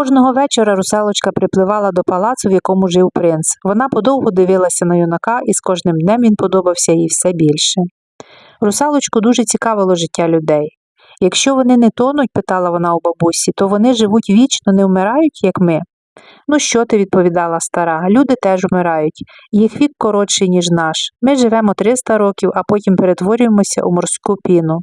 Кожного вечора русалочка припливала до палацу, в якому жив принц. Вона подовго дивилася на юнака, і з кожним днем він подобався їй все більше. Русалочку дуже цікавило життя людей. Якщо вони не тонуть, питала вона у бабусі, то вони живуть вічно, не вмирають, як ми. Ну, що ти, відповідала стара, люди теж вмирають, їх вік коротший, ніж наш. Ми живемо 300 років, а потім перетворюємося у морську піну.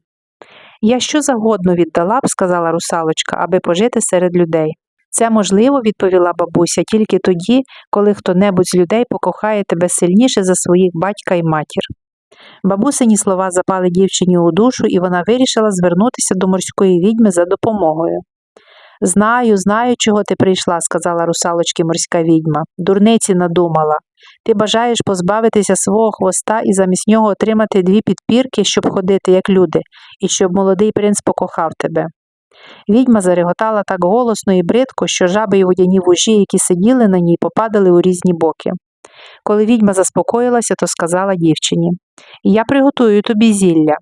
Я що загодно віддала б, сказала русалочка, аби пожити серед людей. Це можливо, відповіла бабуся, тільки тоді, коли хто-небудь з людей покохає тебе сильніше за своїх батька і матір. Бабусині слова запали дівчині у душу, і вона вирішила звернутися до морської відьми за допомогою. Знаю, знаю, чого ти прийшла, сказала русалочки морська відьма. Дурниці надумала. Ти бажаєш позбавитися свого хвоста і замість нього отримати дві підпірки, щоб ходити, як люди, і щоб молодий принц покохав тебе. Відьма зареготала так голосно і бридко, що жаби й водяні вужі, які сиділи на ній, попадали у різні боки. Коли відьма заспокоїлася, то сказала дівчині Я приготую тобі зілля.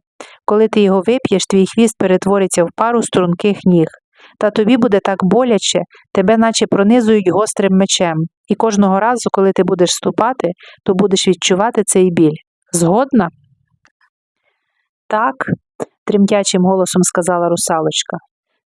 Коли ти його вип'єш, твій хвіст перетвориться в пару струнких ніг. Та тобі буде так боляче, тебе наче пронизують гострим мечем, і кожного разу, коли ти будеш ступати, то будеш відчувати цей біль. Згодна? Так, тремтячим голосом сказала русалочка.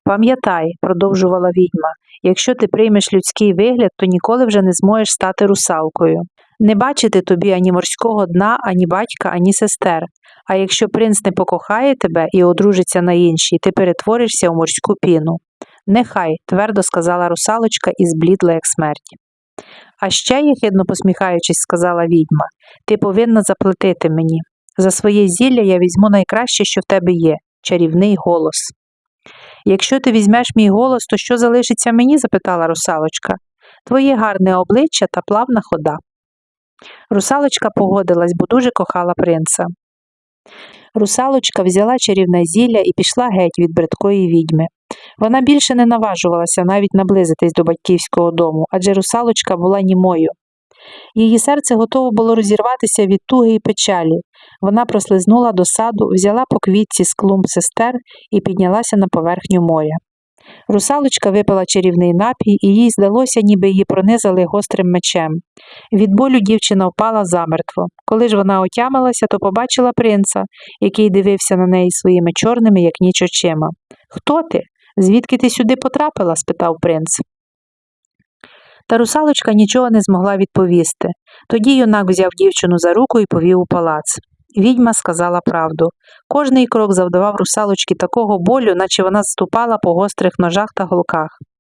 Пам'ятай, продовжувала відьма, якщо ти приймеш людський вигляд, то ніколи вже не зможеш стати русалкою. Не бачити тобі ані морського дна, ані батька, ані сестер. А якщо принц не покохає тебе і одружиться на іншій, ти перетворишся у морську піну. Нехай, твердо сказала русалочка і зблідла, як смерть. А ще, єхидно посміхаючись, сказала відьма, ти повинна заплатити мені. За своє зілля я візьму найкраще, що в тебе є чарівний голос. Якщо ти візьмеш мій голос, то що залишиться мені? запитала русалочка. Твоє гарне обличчя та плавна хода. Русалочка погодилась, бо дуже кохала принца. Русалочка взяла чарівне зілля і пішла геть від бридкої відьми. Вона більше не наважувалася навіть наблизитись до батьківського дому, адже русалочка була німою. Її серце готово було розірватися від туги і печалі. Вона прослизнула до саду, взяла по квітці з клумб сестер і піднялася на поверхню моря. Русалочка випила чарівний напій, і їй здалося, ніби її пронизали гострим мечем. Від болю дівчина впала замертво. Коли ж вона отямилася, то побачила принца, який дивився на неї своїми чорними, як ніч очима. Хто ти? Звідки ти сюди потрапила? спитав принц. Та русалочка нічого не змогла відповісти. Тоді юнак взяв дівчину за руку і повів у палац. Відьма сказала правду. Кожний крок завдавав русалочці такого болю, наче вона ступала по гострих ножах та голках.